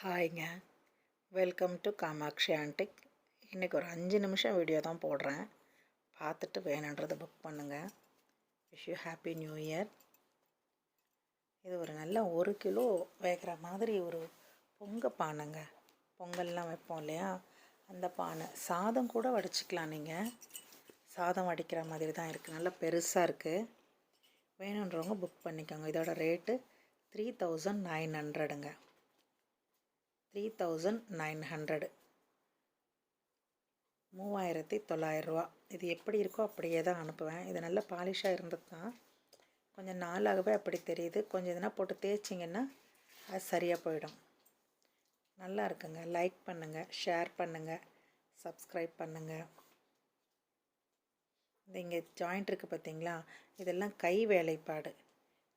ஹாய்ங்க. Welcome to Kamakshi antique இன்றைக்கி ஒரு அஞ்சு நிமிஷம் வீடியோ தான் போடுறேன். பார்த்துட்டு வேணுன்றதை புக் பண்ணுங்கள் wish you happy new year இது ஒரு நல்ல ஒரு கிலோ வேகிற மாதிரி ஒரு பொங்க பானைங்க. பொங்கல்லாம் வைப்போம் இல்லையா? அந்த பானை. சாதம் கூட வடிச்சிக்கலாம் நீங்கள் சாதம் வடிக்கிற மாதிரி தான் இருக்குது நல்லா பெருசாக இருக்குது வேணுன்றவங்க புக் பண்ணிக்கோங்க. இதோட ரேட்டு த்ரீ தௌசண்ட் நைன் ஹண்ட்ரடுங்க த்ரீ தௌசண்ட் நைன் ஹண்ட்ரடு மூவாயிரத்தி தொள்ளாயிரரூவா இது எப்படி இருக்கோ அப்படியே தான் அனுப்புவேன். இது நல்லா பாலிஷாக இருந்தது தான். கொஞ்சம் நாளாகவே அப்படி தெரியுது. கொஞ்சம் எதுனா போட்டு தேய்ச்சிங்கன்னா அது சரியாக போயிடும். நல்லா இருக்குங்க. லைக் பண்ணுங்கள் ஷேர் பண்ணுங்கள் சப்ஸ்கிரைப் பண்ணுங்கள் இந்த இங்கே ஜாயிண்ட் இருக்குது பார்த்தீங்களா? இதெல்லாம் கை வேலைப்பாடு.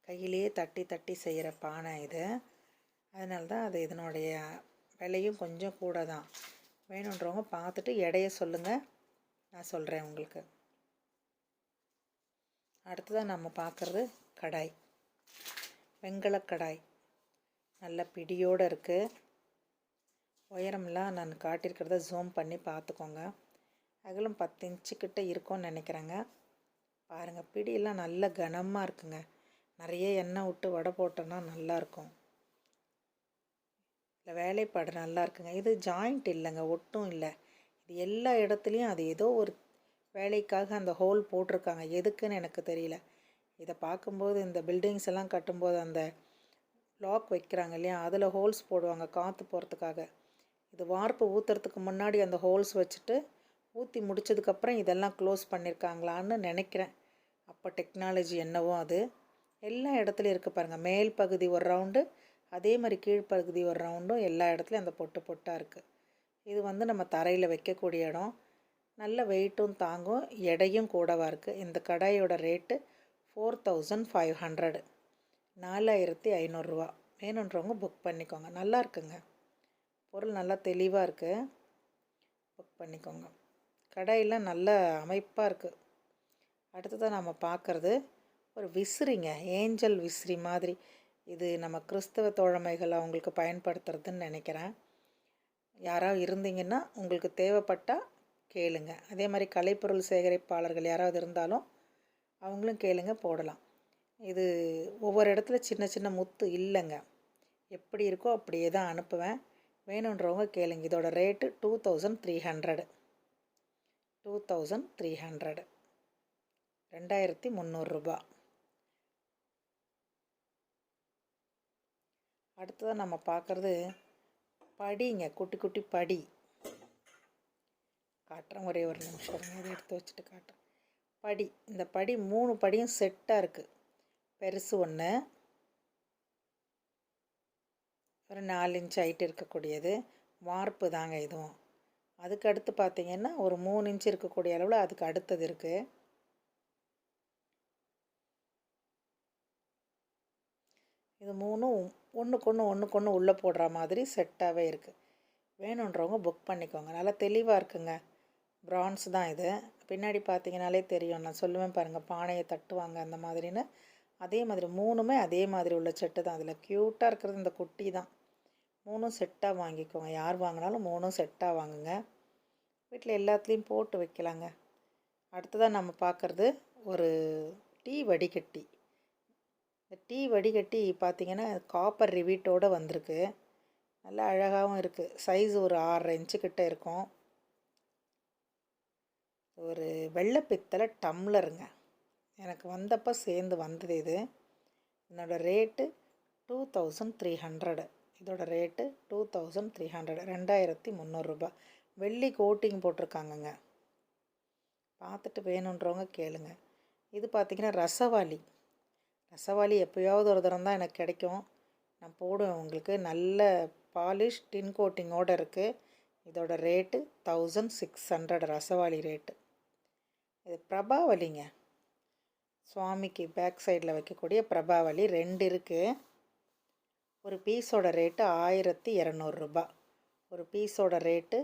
கையிலேயே தட்டி தட்டி செய்கிற பானை இது. அதனால தான் அது இதனுடைய விலையும் கொஞ்சம் கூட தான் வேணுன்றவங்க பார்த்துட்டு எடைய சொல்லுங்கள் நான் சொல்கிறேன் உங்களுக்கு. அடுத்ததாக நம்ம பார்க்குறது கடாய். வெங்கலக்கடாய் நல்ல பிடியோடு இருக்குது உயரம்லாம் நான் காட்டியிருக்கிறத ஜூம் பண்ணி பார்த்துக்கோங்க. அகலும் பத்து இன்ச்சுக்கிட்ட இருக்கும்னு நினைக்கிறேங்க. பாருங்கள் பிடியெல்லாம் நல்ல கனமாக இருக்குங்க. நிறைய எண்ணெய் விட்டு வடை போட்டோன்னா நல்லாயிருக்கும் இந்த வேலைப்பாடு நல்லா இருக்குங்க. இது ஜாயிண்ட் இல்லைங்க ஒட்டும் இல்லை. இது எல்லா இடத்துலையும் அது ஏதோ ஒரு வேலைக்காக அந்த ஹோல் போட்டிருக்காங்க. எதுக்குன்னு எனக்கு தெரியல. இதை பார்க்கும்போது இந்த பில்டிங்ஸ் எல்லாம் கட்டும்போது அந்த லாக் வைக்கிறாங்க இல்லையா? அதில் ஹோல்ஸ் போடுவாங்க காற்று போகிறதுக்காக இது வார்ப்பு ஊற்றுறதுக்கு முன்னாடி அந்த ஹோல்ஸ் வச்சுட்டு ஊற்றி முடிச்சதுக்கப்புறம் இதெல்லாம் க்ளோஸ் பண்ணியிருக்காங்களான்னு நினைக்கிறேன். அப்போ டெக்னாலஜி என்னவோ அது. எல்லா இடத்துலையும் இருக்குது பாருங்கள் மேல் பகுதி ஒரு ரவுண்டு அதே மாதிரி கீழ்ப்பகுதி ஒரு ரவுண்டும் எல்லா இடத்துலையும் அந்த பொட்டு பொட்டாக இருக்குது இது வந்து நம்ம தரையில் வைக்கக்கூடிய இடம். நல்ல வெயிட்டும் தாங்கும். எடையும் கூடவாக இருக்குது இந்த கடாயோட rate four thousand five hundred நாலாயிரத்தி ஐநூறுரூவா வேணுன்றவங்க புக் பண்ணிக்கோங்க. நல்லா இருக்குங்க. பொருள் நல்லா தெளிவாக இருக்குது புக் பண்ணிக்கோங்க. கடாயெல்லாம் நல்ல அமைப்பாக இருக்குது அடுத்ததாக நம்ம பார்க்குறது ஒரு விசிறிங்க. ஏஞ்சல் விசிறி மாதிரி. இது நம்ம கிறிஸ்தவ தோழமைகள் அவங்களுக்கு பயன்படுத்துறதுன்னு நினைக்கிறேன். யாராவது இருந்தீங்கன்னா உங்களுக்கு தேவைப்பட்டால் கேளுங்க. அதே மாதிரி கலைப்பொருள் சேகரிப்பாளர்கள் யாராவது இருந்தாலும் அவங்களும் கேளுங்க போடலாம். இது ஒவ்வொரு இடத்துல சின்ன சின்ன முத்து இல்லைங்க. எப்படி இருக்கோ அப்படியே தான் அனுப்புவேன். வேணுன்றவங்க கேளுங்க. இதோட rate two thousand three hundred. Two thousand three hundred. ரெண்டாயிரத்தி முந்நூறுரூபா அடுத்ததாக நம்ம பார்க்குறது படிங்க குட்டி குட்டி படி. காட்டுறேன் ஒரே ஒரு நிமிஷம் இருங்க இதை எடுத்து வச்சுட்டு காட்டுறேன். படி இந்த படி மூணு படியும் செட்டாக இருக்குது பெருசு ஒன்று ஒரு நாலு இன்ச் ஹைட் இருக்கக்கூடியது. வார்ப்பு தாங்க இதுவும். அதுக்கு அடுத்து பார்த்திங்கன்னா ஒரு மூணு இன்ச் இருக்கக்கூடிய அளவில் அதுக்கு அடுத்தது இருக்குது இது மூணும் ஒன்றுக்கு ஒன்று ஒன்றுக்கு ஒன்று உள்ளே போடுற மாதிரி செட்டாகவே இருக்குது வேணுன்றவங்க புக் பண்ணிக்கோங்க. நல்லா தெளிவாக இருக்குங்க. ப்ரான்ஸ் தான் இது. பின்னாடி பார்த்தீங்கனாலே தெரியும். நான் சொல்லுவேன் பாருங்கள் பானையை தட்டுவாங்க அந்த மாதிரின்னு. அதே மாதிரி மூணுமே அதே மாதிரி உள்ள செட்டு தான். அதில் க்யூட்டாக இருக்கிறது இந்த குட்டி தான். மூணும் செட்டாக வாங்கிக்கோங்க. யார் வாங்கினாலும் மூணும் செட்டாக வாங்குங்க. வீட்டில் எல்லாத்துலேயும் போட்டு வைக்கலாங்க. அடுத்ததாக நம்ம பார்க்குறது ஒரு டீ வடிகட்டி. இந்த டீ வடிகட்டி பார்த்திங்கன்னா காப்பர் ரிவீட்டோடு வந்திருக்கு. நல்லா அழகாகவும் இருக்குது சைஸ் ஒரு ஆறரை இன்ச்சு கிட்டே இருக்கும். ஒரு வெள்ளை பித்தளை டம்ளருங்க. எனக்கு வந்தப்போ சேர்ந்து வந்தது இது. என்னோடய rate two thousand three hundred. இதோட rate two thousand three hundred. ரெண்டாயிரத்தி முந்நூறுரூபா வெள்ளி கோட்டிங் போட்டிருக்காங்கங்க. பார்த்துட்டு வேணுன்றவங்க கேளுங்க. இது பார்த்திங்கன்னா ரசவாளி ரசவாளி எப்போயாவது ஒரு தரம் தான் எனக்கு கிடைக்கும். நான் போடுவேன். உங்களுக்கு நல்ல பாலிஷ் டின் கோட்டிங்கோடு இருக்குது இதோட ரேட்டு தௌசண்ட் சிக்ஸ் ஹண்ட்ரட் ரசவாளி ரேட்டு. இது பிரபாவலிங்க. சுவாமிக்கு பேக் சைடில் வைக்கக்கூடிய பிரபாவலி ரெண்டு இருக்குது ஒரு பீஸோட ரேட்டு ஆயிரத்தி இரநூறுபா ஒரு பீஸோட ரேட்டு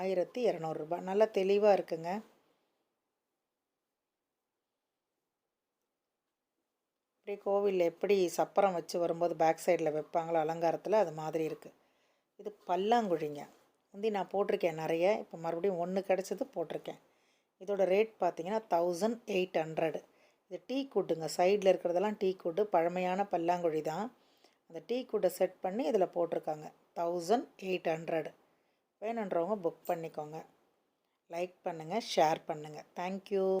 ஆயிரத்தி இரநூறுபா நல்லா தெளிவாக இருக்குங்க. அப்படியே கோவிலில் எப்படி சப்பரம் வச்சு வரும்போது பேக் சைடில் வைப்பாங்களோ அலங்காரத்தில் அது மாதிரி இருக்குது இது பல்லாங்குழிங்க. முந்தி நான் போட்டிருக்கேன் நிறைய. இப்போ மறுபடியும் ஒன்று கிடச்சது போட்டிருக்கேன். இதோட ரேட் பார்த்தீங்கன்னா தௌசண்ட் எயிட் ஹண்ட்ரடு இது டீ கூட்டுங்க. சைடில் இருக்கிறதெல்லாம் டீ கூட்டு. பழமையான பல்லாங்குழி தான். அந்த டீ கூட்டை செட் பண்ணி இதில் போட்டிருக்காங்க. தௌசண்ட் எயிட் ஹண்ட்ரடு வேணுன்றவங்க புக் பண்ணிக்கோங்க. லைக் பண்ணுங்கள் ஷேர் பண்ணுங்கள் தேங்க்யூ